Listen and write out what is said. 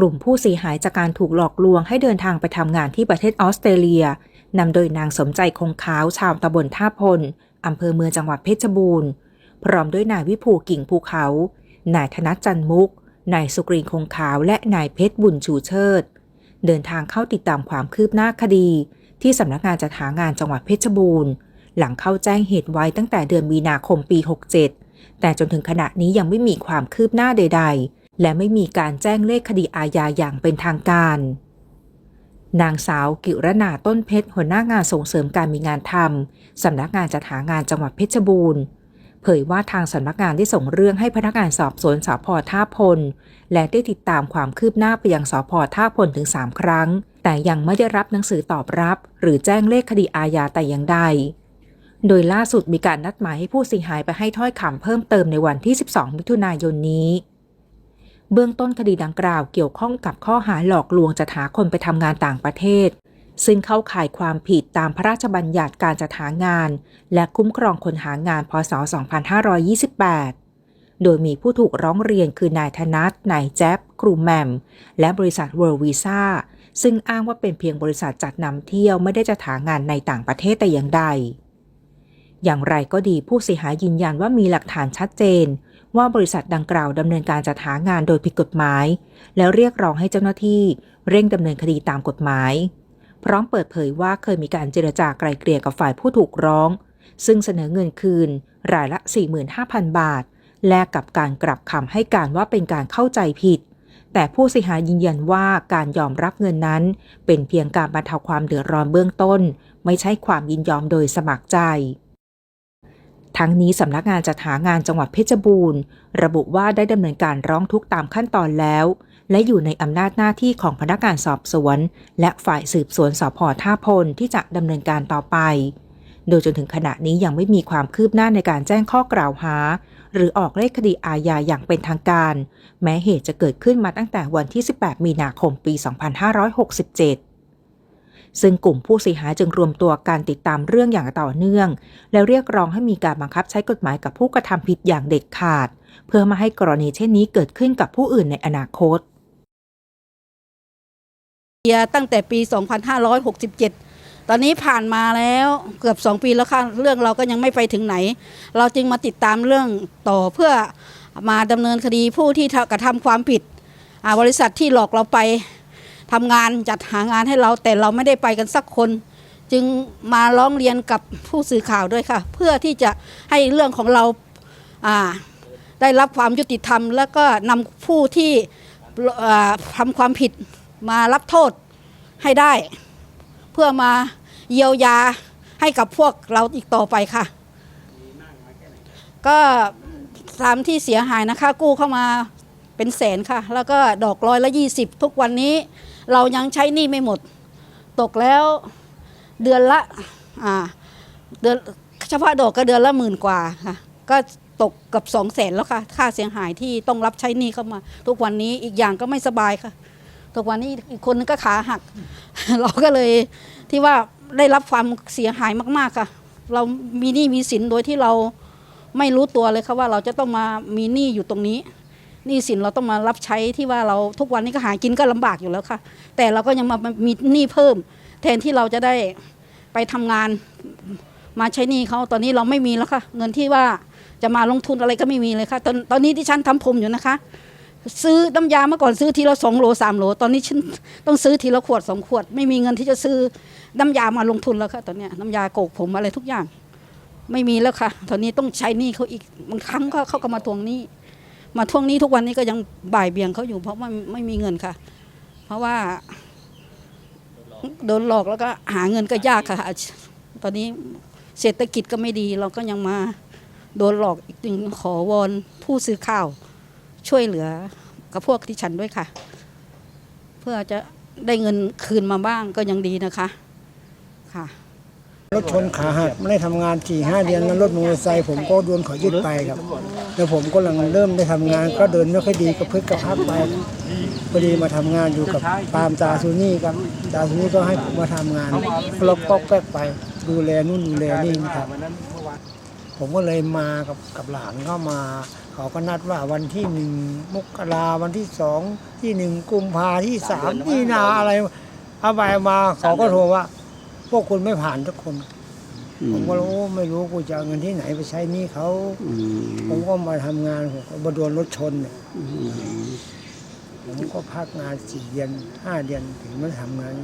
กลุ่มผู้เสียหายจากการถูกหลอกลวงให้เดินทางไปทำงานที่ประเทศออสเตรเลียนำโดยนางสมใจคงขาวชาวตำบลท่าพลอำเภอเมืองจังหวัดเพชรบูรณ์ พร้อมด้วยนายวิภูกิ่งภูเขา นายธนัจันมุก นายสุกรีนคงขาวและนายเพชรบุญชูเชิด เดินทางเข้าติดตามความคืบหน้าคดี ที่สำนักงานจัดหางานจังหวัดเพชรบูรณ์ หลังเข้าแจ้งเหตุไว้ตั้งแต่เดือนมีนาคมปี 67 แต่จนถึงขณะนี้ยังไม่มีความคืบหน้าใด ๆ และไม่มีการแจ้งเลขคดีอาญาอย่างเป็นทางการ นางสาวกิรนาต้นเพชรหัวหน้างานส่งเสริมการมีงานทำสำนักงานจัดหางานจังหวัดเพชรบูรณ์เผยว่าทางสำนักงานได้ส่งเรื่องให้พนักงานสอบสวนสพท่าพล และได้ติดตามความคืบหน้าไปยังสพท่าพลถึง 3 ครั้ง แต่ยังไม่ได้รับหนังสือตอบรับ หรือแจ้งเลขคดีอาญาแต่อย่างใด โดยล่าสุดมีการนัดหมายให้ผู้เสียหายไปให้ถ้อยคำเพิ่มเติมในวันที่ 12 มิถุนายนนี้ เบื้องต้นคดีดังกล่าวเกี่ยวข้องกับข้อหาหลอกลวงจะหาคนไปทำงานต่างประเทศ ซึ่งเข้าข่ายความผิดตามพระราชบัญญัติการจัดหางาน และคุ้มครองคนหางานพศ 2528 โดยมีผู้ถูกร้องเรียนคือนายธนัทนายแจ๊บครูแหมมและบริษัทเวิร์วีซ่าซึ่งอ้างว่าเป็นเพียงบริษัทจัดนำเที่ยวไม่ได้จะหางานในต่างประเทศแต่อย่างใด อย่างไรก็ดีผู้เสียหายยืนยันว่ามีหลักฐานชัดเจน ว่าบริษัทดังกล่าวดำเนินการจัดหางานโดยผิดกฎหมาย แล้วเรียกร้องให้เจ้าหน้าที่ เร่งดำเนินคดีตามกฎหมาย พร้อมเปิดเผยว่าเคยมีการเจรจาไกลเกลี่ยกับฝ่ายผู้ถูกร้อง ซึ่งเสนอเงินคืน รายละ 45,000 บาท แลกกับการกลับคำให้การว่าเป็นการเข้าใจผิด แต่ผู้เสียหายยืนยันว่าการยอมรับเงินนั้น เป็นเพียงการบรรเทาความเดือดร้อนเบื้องต้น ไม่ใช่ความยินยอมโดยสมัครใจ ทั้งนี้สำนักงานจัดหางานจังหวัดเพชรบูรณ์ ระบุว่าได้ดำเนินการร้องทุกข์ตามขั้นตอนแล้ว และอยู่ในอำนาจหน้าที่ของพนักงานสอบสวน และฝ่ายสืบสวนสพท่าพลที่จะดำเนินการต่อไป โดยจนถึงขณะนี้ยังไม่มีความคืบหน้าในการแจ้งข้อกล่าวหา หรือออกเลขคดีอาญาอย่างเป็นทางการ แม้เหตุจะเกิดขึ้นมาตั้งแต่วันที่ 18 มีนาคม ปี 2567 ซึ่งกลุ่มผู้เสียหายจึงรวมตัวการติดตามเรื่องอย่างต่อเนื่อง และเรียกร้องให้มีการบังคับใช้กฎหมายกับผู้กระทำผิดอย่างเด็ดขาด เพื่อไมาให้กรณีเช่นนี้เกิดขึ้นกับผู้อื่นในอนาคตเียร์ตั้งแต่ปี 2567 ตอนนี้ผ่านมาแล้วเกือบ 2 ปีแล้วค่ะ เรื่องเราก็ยังไม่ไปถึงไหน เราจึงมาติดตามเรื่องต่อเพื่อมาดำเนินคดีผู้ที่กระทำความผิด บริษัทที่หลอกเราไป ทำงานจัดหางานให้เราแต่เราไม่ได้ไปกันสักคน จึงมาร้องเรียนกับผู้สื่อข่าวด้วยค่ะ เพื่อที่จะให้เรื่องของเราอ่าได้รับความยุติธรรม แล้วก็นำผู้ที่อ่าทำความผิดมารับโทษให้ได้ เพื่อมาเยียวยาให้กับพวกเราอีกต่อไปค่ะ ก็ตามที่เสียหายนะคะ กู้เข้ามาเป็นแสนค่ะ แล้วก็ดอกร้อยละยี่สิบทุกวันนี้ เรายังใช้หนี้ไม่หมด ตกแล้วเดือนละอ่าเดือนเฉพาะดอกก็เดือนละหมื่นกว่าค่ะ ก็ตกกับสองแสนแล้วค่ะ ค่าเสียหายที่ต้องรับใช้หนี้เข้ามา ทุกวันนี้อีกอย่างก็ไม่สบายค่ะทุกวันนี้อีกคนนึงก็ขาหัก เราก็เลยที่ว่าได้รับความเสียหายมากๆค่ะ เรามีหนี้มีสินโดยที่เราไม่รู้ตัวเลยค่ะว่าเราจะต้องมามีหนี้อยู่ตรงนี้ หนี้สินเราต้องมารับใช้ที่ว่าเราทุกวันนี้ก็หากินก็ลำบากอยู่แล้วค่ะ แต่เราก็ยังมามีหนี้เพิ่ม แทนที่เราจะได้ไปทำงานมาใช้หนี้เขาตอนนี้เราไม่มีแล้วค่ะ เงินที่ว่าจะมาลงทุนอะไรก็ไม่มีเลยค่ะตอนตอนนี้ที่ฉันทำผมอยู่นะคะ ซื้อน้ำยาเมื่อก่อนซื้อทีละสองโหลสามโหลตอนนี้ฉันต้องซื้อทีละขวดสองขวด ไม่มีเงินที่จะซื้อน้ำยามาลงทุนแล้วค่ะ ตอนนี้น้ำยาโกกผมอะไรทุกอย่าง ไม่มีแล้วค่ะ ตอนนี้ต้องใช้หนี้เขาอีกบางครั้งก็เขาก็มาทวงหนี้ มาท่วงนี้ทุกวันนี้ก็ยังบ่ายเบี่ยงเขาอยู่ เพราะว่าไม่มีเงินค่ะ เพราะว่าโดนหลอกแล้วก็หาเงินก็ยากค่ะ ตอนนี้เศรษฐกิจก็ไม่ดี เราก็ยังมาโดนหลอกอีกจึงขอวอนผู้สื่อข่าว ช่วยเหลือกับพวกที่ฉันด้วยค่ะ เพื่อจะได้เงินคืนมาบ้างก็ยังดีนะคะค่ะ รถชนขาหักไม่ได้ทำงานสี่ห้าเดือนแล้วรถมอเตอร์ไซค์ผมก็โดนเขายึดไปครับ แล้วผมก็กำลังเริ่มได้ทำงาน ก็เดินไม่ค่อยดีก็พึกกระพักไปพอดีมาทำงานอยู่กับปาล์มตาซูนี่ครับตาซูนี่ก็ให้ผมมาทำงานเราก็แป๊กไปดูแลนู่นดูแลนี่ครับผมก็เลยมากับกับหลานก็มา เขาก็นัดว่าวันที่หนึ่งมกราวันที่สองที่หนึ่งกุมภาที่สามที่นาอะไรเอาไปมาเขาก็โทรว่า พวกคุณไม่ผ่านทุกคน ผมก็รู้ไม่รู้กูจะเอาเงินที่ไหนไปใช้หนี้เขาอืมผมก็มาทำงานผมก็มาโดนรถชนเนี่ยอืมผมก็พักงานสี่เดือนห้าเดือนถึงมาทำงาน